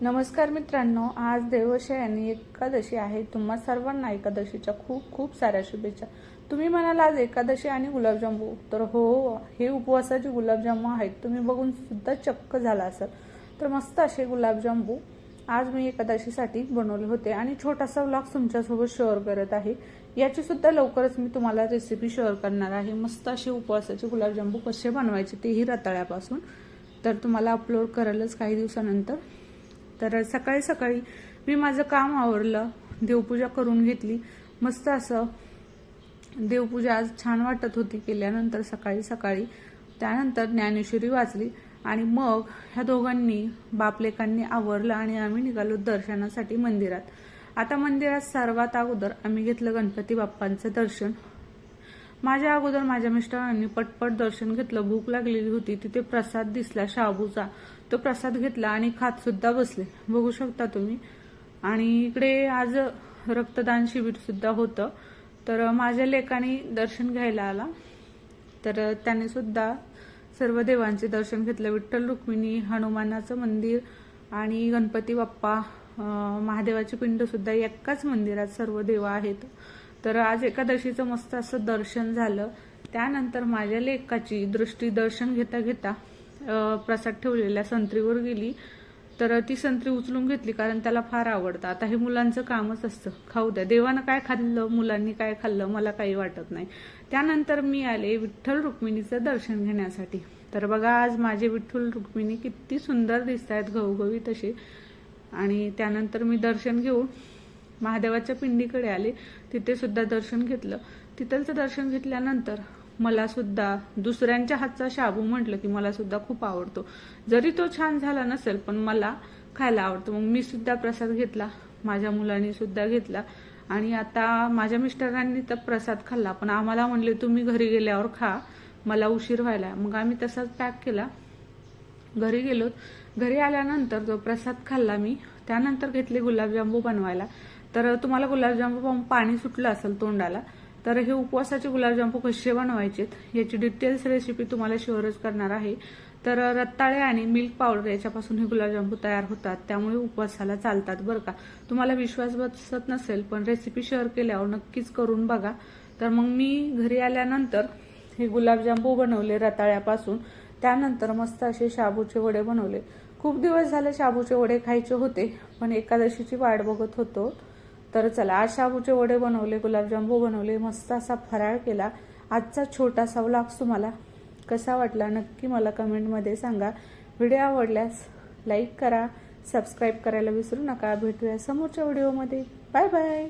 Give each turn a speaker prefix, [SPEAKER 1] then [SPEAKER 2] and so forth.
[SPEAKER 1] नमस्कार मित्रांनो आज देवशयनी एकादशी आहे. तुम्हा सर्वांना एकादशीच्या खूप खूप साऱ्या शुभेच्छा. तुम्ही म्हणाल आज एकादशी आणि गुलाबजामू तर हो हे उपवासाचे गुलाबजामू आहेत. तुम्ही बघून सुद्धा चक्क झाला असाल. तर मस्त असे गुलाबजामू आज मी एकादशीसाठी बनवले होते. आणि छोटासा व्लॉग तुमच्यासोबत शेअर करत आहे. याची सुद्धा लवकरच मी तुम्हाला रेसिपी शेअर करणार आहे. मस्त असे उपवासाचे गुलाबजामू कसे बनवायचे तेही रताळ्यापासून. तर तुम्हाला अपलोड करायलाच काही दिवसानंतर तर सकाळी सकाळी मी माझं काम आवरलं देवपूजा करून घेतली. मस्त असं देवपूजा आज छान वाटत होती केल्यानंतर सकाळी सकाळी. त्यानंतर ज्ञानेश्वरी वाचली आणि मग ह्या दोघांनी बापलेकांनी आवरलं आणि आम्ही निघालो दर्शनासाठी मंदिरात. आता मंदिरात सर्वात अगोदर आम्ही घेतलं गणपती बाप्पांचं दर्शन. माझ्या अगोदर माझ्या मिस्टरांनी पटपट दर्शन घेतलं. भूक लागलेली होती. तिथे प्रसाद दिसला शाबूचा. तो प्रसाद घेतला आणि खात सुद्धा बसले. बघू शकता तुम्ही. आणि इकडे आज रक्तदान शिबिर सुद्धा होतं. तर माझ्या लेकाने दर्शन घ्यायला आला. तर त्याने सुद्धा सर्व देवांचे दर्शन घेतलं. विठ्ठल रुक्मिणी हनुमानाचं मंदिर आणि गणपती बाप्पा महादेवाचे महादेवाची पिंड सुद्धा एकाच मंदिरात सर्व देव आहेत. तर आज एकादशीचं मस्त असं दर्शन झालं. त्यानंतर माझ्या लेखाची दृष्टी दर्शन घेता घेता प्रसाद ठेवलेल्या संत्रीवर गेली. तर ती संत्री उचलून घेतली कारण त्याला फार आवडतं. आता हे मुलांचं कामच असतं. खाऊ द्या. देवानं काय खाल्लं मुलांनी काय खाल्लं मला काही वाटत नाही. त्यानंतर मी आले विठ्ठल रुक्मिणीचं दर्शन घेण्यासाठी. तर बघा आज माझे विठ्ठल रुक्मिणी किती सुंदर दिसत आहेत घवघवी तसे आणि त्यानंतर मी दर्शन घेऊन महादेवाच्या पिंडीकडे आले. तिथे सुद्धा दर्शन घेतलं. तिथलचं दर्शन घेतल्यानंतर मला सुद्धा दुसऱ्यांच्या हातचा शाबू म्हटलं की मला सुद्धा खूप आवडतो. जरी तो छान झाला नसेल पण मला खायला आवडतो. मग मी सुद्धा प्रसाद घेतला. माझ्या मुलांनी सुद्धा घेतला. आणि आता माझ्या मिस्टरांनी तर प्रसाद खाल्ला पण आम्हाला म्हणले तुम्ही घरी गेल्यावर खा. मला उशीर व्हायला मग आम्ही तसाच पॅक केला. घरी गेलो. घरी आल्यानंतर जो प्रसाद खाल्ला मी त्यानंतर घेतले गुलाबजांबू बनवायला. तर तुम्हाला गुलाबजामू पाहून पाणी सुटलं असेल तोंडाला तर हे उपवासाचे गुलाबजामू कसे बनवायचेत याची डिटेल्स रेसिपी तुम्हाला शेअरच करणार आहे. तर रताळे आणि मिल्क पावडर याच्यापासून हे गुलाबजामू तयार होतात त्यामुळे उपवासाला चालतात बरं का. तुम्हाला विश्वास बसत नसेल पण रेसिपी शेअर केल्यावर नक्कीच करून बघा. तर मग मी घरी आल्यानंतर हे गुलाबजामू बनवले रताळ्यापासून त्यानंतर मस्त असे शाबूचे वडे बनवले. खूप दिवस झाले शाबूचे वडे खायचे होते पण एकादशीची वाट बघत होतो. तर चला आज शाबूचे वडे बनवले गुलाबजामू बनवले मस्त असा फराळ केला. आजचा छोटासा व्लॉग तुम्हाला कसा वाटला नक्की मला कमेंटमध्ये सांगा. व्हिडिओ आवडल्यास लाईक करा सबस्क्राईब करायला विसरू नका. भेटूया समोरच्या व्हिडिओमध्ये बाय बाय